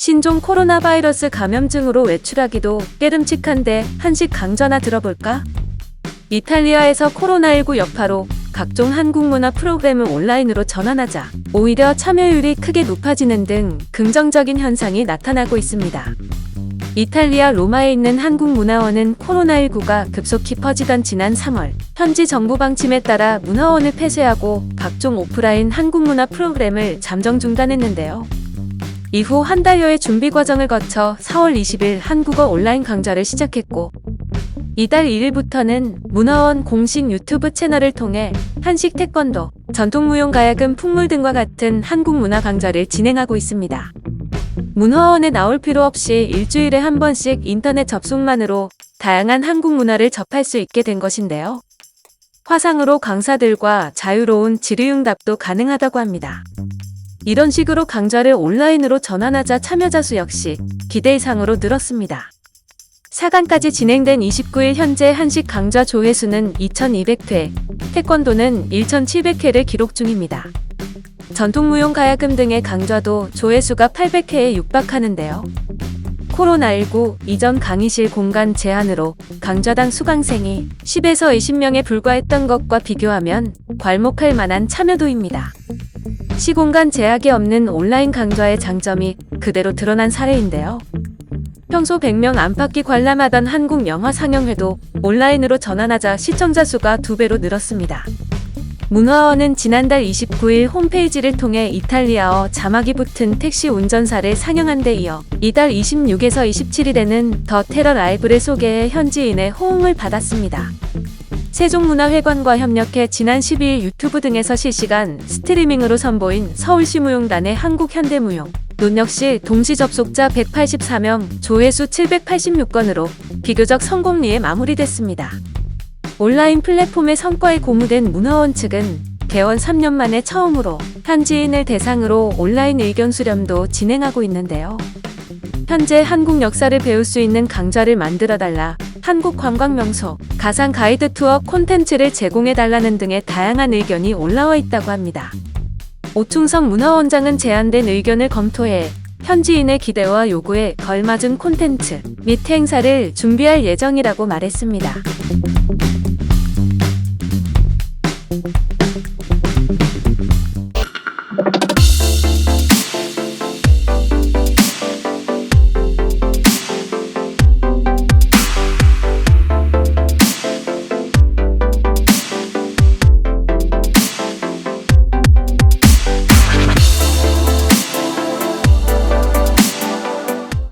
신종 코로나 바이러스 감염증으로 외출하기도 깨름칙한데 한식 강좌나 들어볼까? 이탈리아에서 코로나19 여파로 각종 한국 문화 프로그램을 온라인으로 전환하자 오히려 참여율이 크게 높아지는 등 긍정적인 현상이 나타나고 있습니다. 이탈리아 로마에 있는 한국문화원은 코로나19가 급속히 퍼지던 지난 3월 현지 정부 방침에 따라 문화원을 폐쇄하고 각종 오프라인 한국문화 프로그램을 잠정 중단했는데요. 이후 한 달여의 준비 과정을 거쳐 4월 20일 한국어 온라인 강좌를 시작했고 이달 1일부터는 문화원 공식 유튜브 채널을 통해 한식 태권도, 전통무용 가야금 풍물 등과 같은 한국 문화 강좌를 진행하고 있습니다. 문화원에 나올 필요 없이 일주일에 한 번씩 인터넷 접속만으로 다양한 한국 문화를 접할 수 있게 된 것인데요. 화상으로 강사들과 자유로운 질의응답도 가능하다고 합니다. 이런 식으로 강좌를 온라인으로 전환하자 참여자 수 역시 기대 이상으로 늘었습니다. 4강까지 진행된 29일 현재 한식 강좌 조회수는 2200회, 태권도는 1700회를 기록 중입니다. 전통무용 가야금 등의 강좌도 조회수가 800회에 육박하는데요. 코로나19 이전 강의실 공간 제한으로 강좌당 수강생이 10에서 20명에 불과했던 것과 비교하면 괄목할 만한 참여도입니다. 시공간 제약이 없는 온라인 강좌의 장점이 그대로 드러난 사례인데요. 평소 100명 안팎이 관람하던 한국 영화 상영회도 온라인으로 전환하자 시청자 수가 두 배로 늘었습니다. 문화원은 지난달 29일 홈페이지를 통해 이탈리아어 자막이 붙은 택시 운전사를 상영한 데 이어 이달 26에서 27일에는 더 테러 라이브를 소개해 현지인의 호응을 받았습니다. 세종문화회관과 협력해 지난 12일 유튜브 등에서 실시간 스트리밍으로 선보인 서울시 무용단의 한국현대무용 논 역시 동시 접속자 184명, 조회수 786건으로 비교적 성공리에 마무리됐습니다. 온라인 플랫폼의 성과에 고무된 문화원 측은 개원 3년 만에 처음으로 현지인을 대상으로 온라인 의견 수렴도 진행하고 있는데요. 현재 한국 역사를 배울 수 있는 강좌를 만들어 달라 한국 관광 명소, 가상 가이드 투어 콘텐츠를 제공해 달라는 등의 다양한 의견이 올라와 있다고 합니다. 오충성 문화원장은 제안된 의견을 검토해 현지인의 기대와 요구에 걸맞은 콘텐츠 및 행사를 준비할 예정이라고 말했습니다.